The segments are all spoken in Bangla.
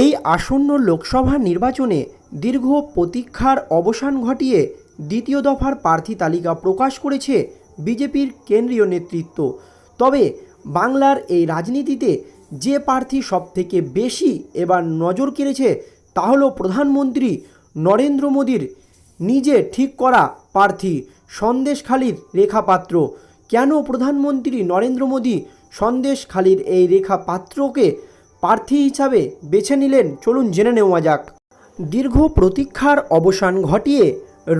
এই আসন্ন লোকসভা নির্বাচনে দীর্ঘ প্রতীক্ষার অবসান ঘটিয়ে দ্বিতীয় দফার প্রার্থী তালিকা প্রকাশ করেছে বিজেপির কেন্দ্রীয় নেতৃত্ব। তবে বাংলার এই রাজনীতিতে যে প্রার্থী সবথেকে বেশি এবার নজর কেড়েছে তা হল প্রধানমন্ত্রী নরেন্দ্র মোদীর নিজে ঠিক করা প্রার্থী সন্দেশখালীর রেখাপাত্র। কেন প্রধানমন্ত্রী নরেন্দ্র মোদী সন্দেশখালীর এই রেখা পাত্রকে প্রার্থী হিসাবে বেছে নিলেন। চলুন জেনে নেওয়া যাক। দীর্ঘ প্রতীক্ষার অবসান ঘটিয়ে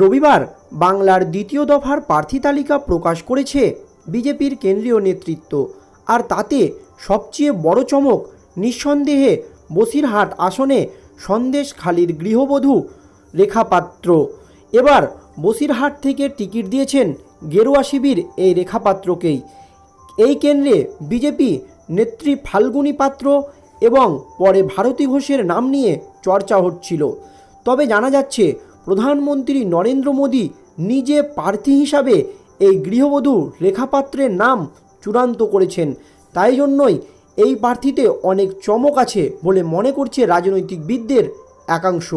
রবিবার বাংলার দ্বিতীয় দফার প্রার্থী তালিকা প্রকাশ করেছে বিজেপির কেন্দ্রীয় নেতৃত্ব। আর তাতে সবচেয়ে বড় চমক, নিঃসন্দেহে বসিরহাট আসনে সন্দেশখালীর গৃহবধূ রেখা পাত্র এবার বসিরহাট থেকে টিকিট দিয়েছেন গেরুয়া শিবির এই রেখা পাত্রকেই এই কেন্দ্রে বিজেপি নেত্রী ফাল্গুনী পাত্র এবং পরে ভারতী ঘোষের নাম নিয়ে চর্চা হচ্ছিল। তবে জানা যাচ্ছে, প্রধানমন্ত্রী নরেন্দ্র মোদী নিজে প্রার্থী হিসাবে এই গৃহবধূ রেখাপাত্রের নাম চূড়ান্ত করেছেন। তাই জন্যই এই প্রার্থীতে অনেক চমক আছে বলে মনে করছে রাজনৈতিকবিদদের একাংশ।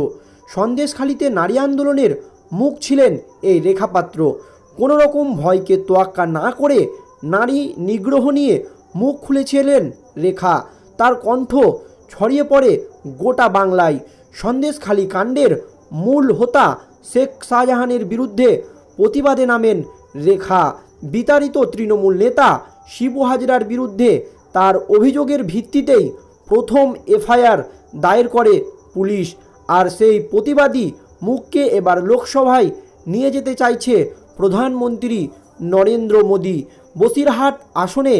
সন্দেশখালিতে নারী আন্দোলনের মুখ ছিলেন এই রেখাপাত্র। কোনো রকম ভয়কে তোয়াক্কা না করে নারী নিগ্রহ নিয়ে মুখ খুলেছিলেন রেখা। তার কণ্ঠ ছড়িয়ে পড়ে গোটা বাংলায়। সন্দেশখালী কাণ্ডের মূল হোতা শেখ শাহজাহানের বিরুদ্ধে প্রতিবাদে নামেন রেখা। বিতাড়িত তৃণমূল নেতা শিবু হাজরার বিরুদ্ধে তার অভিযোগের ভিত্তিতেই প্রথম এফআইআর দায়ের করে পুলিশ। আর সেই প্রতিবাদী মুখকে এবার লোকসভায় নিয়ে যেতে চাইছে প্রধানমন্ত্রী নরেন্দ্র মোদী। বসিরহাট আসনে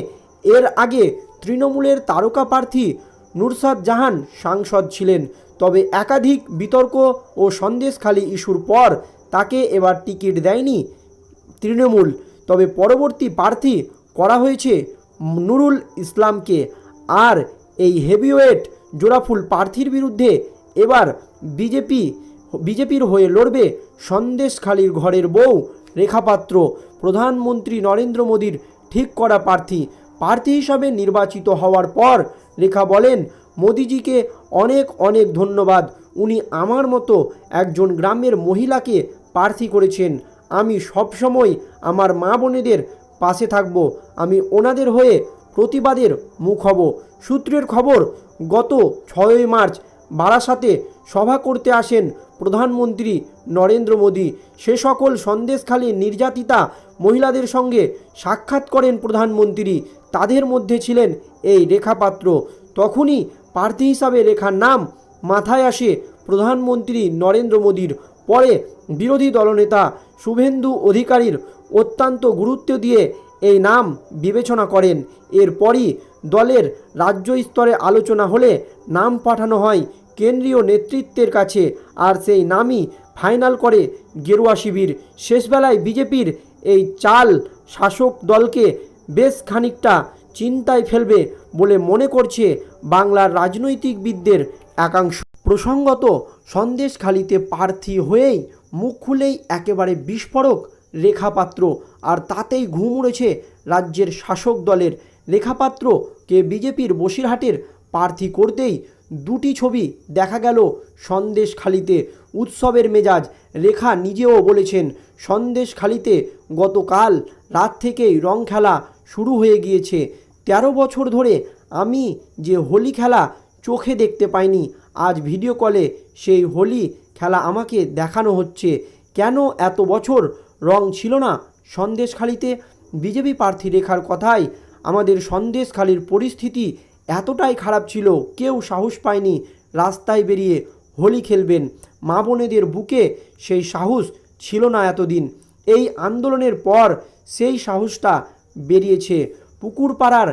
এর আগে তৃণমূলের তারকা প্রার্থী নুরসাদ জাহান সাংসদ ছিলেন। তবে একাধিক বিতর্ক ও সন্দেশখালী ইস্যুর পর তাকে এবার টিকিট দেয়নি তৃণমূল। তবে পরবর্তী প্রার্থী করা হয়েছে নুরুল ইসলামকে। আর এই হেভিওয়েট জোড়াফুল প্রার্থীর বিরুদ্ধে এবার বিজেপি, বিজেপির হয়ে লড়বে সন্দেশখালীর ঘরের বউ রেখাপাত্র। প্রধানমন্ত্রী নরেন্দ্র মোদীর ঠিক করা প্রার্থী প্রার্থী হিসাবে নির্বাচিত হওয়ার পর রেখা বলেন, মোদিজিকে অনেক অনেক ধন্যবাদ। উনি আমার মতো একজন গ্রামের মহিলাকে প্রার্থী করেছেন। আমি সবসময় আমার মা বোনেদের পাশে থাকব। আমি ওনাদের হয়ে প্রতিবাদের মুখ হব। সূত্রের খবর, গত ছয়ই মার্চ বারাসাতে সভা করতে আসেন প্রধানমন্ত্রী নরেন্দ্র মোদী। সে সকল সন্দেশখালী নির্যাতিতা মহিলাদের সঙ্গে সাক্ষাৎ করেন প্রধানমন্ত্রী। তাদের মধ্যে ছিলেন এই রেখাপাত্র। তখনই প্রার্থী হিসাবে রেখার নাম মাথায় আসে প্রধানমন্ত্রী নরেন্দ্র মোদীর। পরে বিরোধী দলনেতা শুভেন্দু অধিকারীর অত্যন্ত গুরুত্ব দিয়ে এই নাম বিবেচনা করেন। এরপরই দলের রাজ্য স্তরে আলোচনা হলে নাম পাঠানো হয় কেন্দ্রীয় নেতৃত্বের কাছে আর সেই নামই ফাইনাল করে গেরুয়া শিবির। শেষবেলায় বিজেপির এই চাল শাসক দলকে বেশ খানিকটা চিন্তায় ফেলবে বলে মনে করছে বাংলার রাজনৈতিকবিদদের একাংশ। প্রসঙ্গত, সন্দেশখালিতে প্রার্থী হয়েই মুখ খুলেই একেবারে বিস্ফোরক রেখাপাত্র, আর তাতেই ঘুম উড়েছে রাজ্যের শাসক দলের রেখাপাত্রকে বিজেপির বসিরহাটের প্রার্থী করতেই দুটি ছবি দেখা গেল সন্দেশখালিতে। উৎসবের মেজাজ রেখা নিজেও বলেছেন, সন্দেশখালিতে গতকাল রাত থেকেই রং খেলা শুরু হয়ে গিয়েছে। তেরো বছর ধরে আমি যে হোলি খেলা চোখে দেখতে পাইনি, আজ ভিডিও কলে সেই হোলি খেলা আমাকে দেখানো হচ্ছে। কেন এত বছর রং ছিল না সন্দেশখালিতে? বিজেপি প্রার্থী রেখার কথায় আমাদের সন্দেশখালির পরিস্থিতি এতটাই খারাপ ছিল, কেউ সাহস পায়নি রাস্তায় বেরিয়ে হোলি খেলবেন। মা বোনেদের বুকে সেই সাহস ছিল না এতদিন। এই আন্দোলনের পর সেই সাহসটা বেরিয়েছে। পুকুরপাড়ার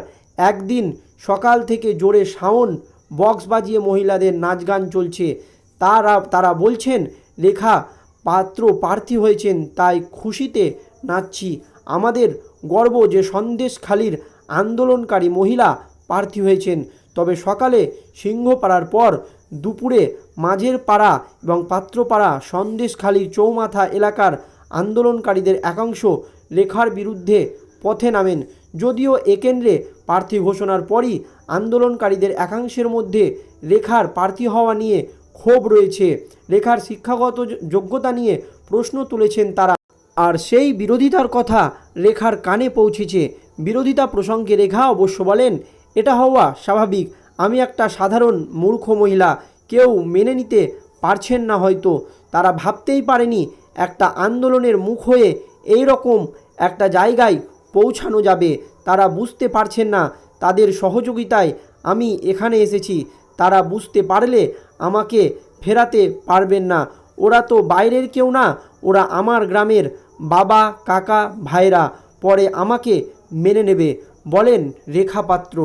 একদিন সকাল থেকে জোরে সাউন্ড বক্স বাজিয়ে মহিলাদের নাচ গান চলছে। তারা তারা বলছেন, রেখা, পাত্র প্রার্থী হয়েছেন, তাই খুশিতে নাচছি। আমাদের গর্ব যে সন্দেশখালির আন্দোলনকারী মহিলা প্রার্থী হয়েছেন। তবে সকালে সিংহপাড়ার পর দুপুরে মাঝের পাড়া এবং পাত্রপাড়া সন্দেশখালির চৌমাথা এলাকার আন্দোলনকারীদের একাংশ লেখার বিরুদ্ধে পথে নামেন। যদিও একেন্দ্রে প্রার্থী ঘোষণার পরই আন্দোলনকারীদের একাংশের মধ্যে রেখার প্রার্থী হওয়া নিয়ে ক্ষোভ রয়েছে। রেখার শিক্ষাগত যোগ্যতা নিয়ে প্রশ্ন তুলেছেন তারা। আর সেই বিরোধিতার কথা রেখার কানে পৌঁছেছে। বিরোধিতা প্রসঙ্গে রেখা অবশ্য বলেন, এটা হওয়া স্বাভাবিক। আমি একটা সাধারণ মূর্খ মহিলা। কেউ মেনে নিতে পারছেন না হয়তো। তারা ভাবতেই পারেনি, একটা আন্দোলনের মুখ হয়ে এই রকম একটা জায়গায় পৌঁছানো যাবে, তারা বুঝতে পারছেন না। তাদের সহযোগিতায় আমি এখানে এসেছি। তারা বুঝতে পারলে আমাকে ফেরাতে পারবেন না। ওরা তো বাইরের কেউ না, ওরা আমার গ্রামের বাবা, কাকা ভাইরা পরে আমাকে মেনে নেবে, বলেন রেখা পাত্র।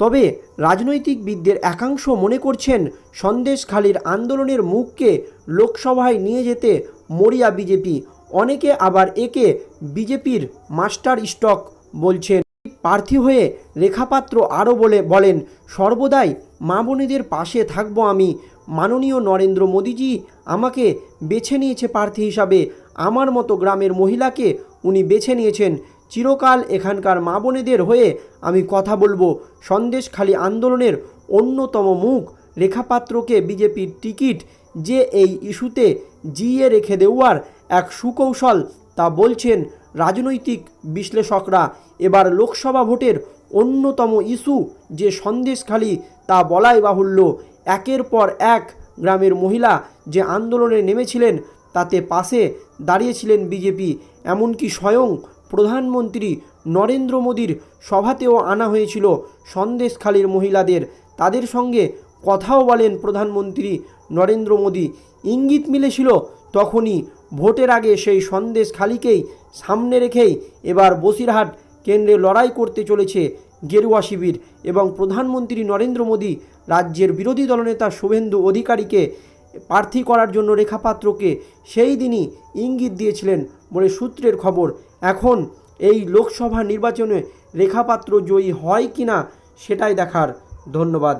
তবে রাজনৈতিকবিদদের একাংশ মনে করছেন, সন্দেশখালীর আন্দোলনের মুখকে লোকসভায় নিয়ে যেতে মরিয়া বিজেপি। অনেকে আবার একে বিজেপির মাস্টার স্টক বলছেন। প্রার্থী হয়ে রেখাপাত্র আরও বলে, বলেন, সর্বদাই মা বোনেদের পাশে থাকব আমি। মাননীয় নরেন্দ্র মোদীজি আমাকে বেছে নিয়েছে প্রার্থী হিসাবে। আমার মতো গ্রামের মহিলাকে উনি বেছে নিয়েছেন। চিরকাল এখানকার মা বোনেদের হয়ে আমি কথা বলব। সন্দেশখালী আন্দোলনের অন্যতম মুখ। রেখাপাত্রকে বিজেপির টিকিট যে এই ইস্যুতে জিয়ে রেখে দেওয়ার এক সুকৌশল তা বলছেন রাজনৈতিক বিশ্লেষকরা। এবার লোকসভা ভোটের অন্যতম ইস্যু যে সন্দেশখালী তা বলাই বাহুল্য। একের পর এক গ্রামের মহিলা যে আন্দোলনে নেমেছিলেন, তাতে পাশে দাঁড়িয়েছিলেন বিজেপি। এমনকি স্বয়ং প্রধানমন্ত্রী নরেন্দ্র মোদীর সভাতেও আনা হয়েছিল সন্দেশখালীর মহিলাদের। তাদের সঙ্গে কথাও বলেন প্রধানমন্ত্রী নরেন্দ্র মোদী। ইঙ্গিত মিলেছিল তখনই ভোটের আগে সেই সন্দেশ খালিকেই সামনে রেখেই এবার বসিরহাট কেন্দ্রে লড়াই করতে চলেছে গেরুয়া শিবির এবং প্রধানমন্ত্রী নরেন্দ্র মোদী রাজ্যের বিরোধী দলনেতা শুভেন্দু অধিকারীকে প্রার্থী করার জন্য রেখাপাত্রকে সেই দিনই ইঙ্গিত দিয়েছিলেন বলে সূত্রের খবর। এখন এই লোকসভা নির্বাচনে রেখাপাত্র জয়ী হয় কিনা সেটাই দেখার। ধন্যবাদ।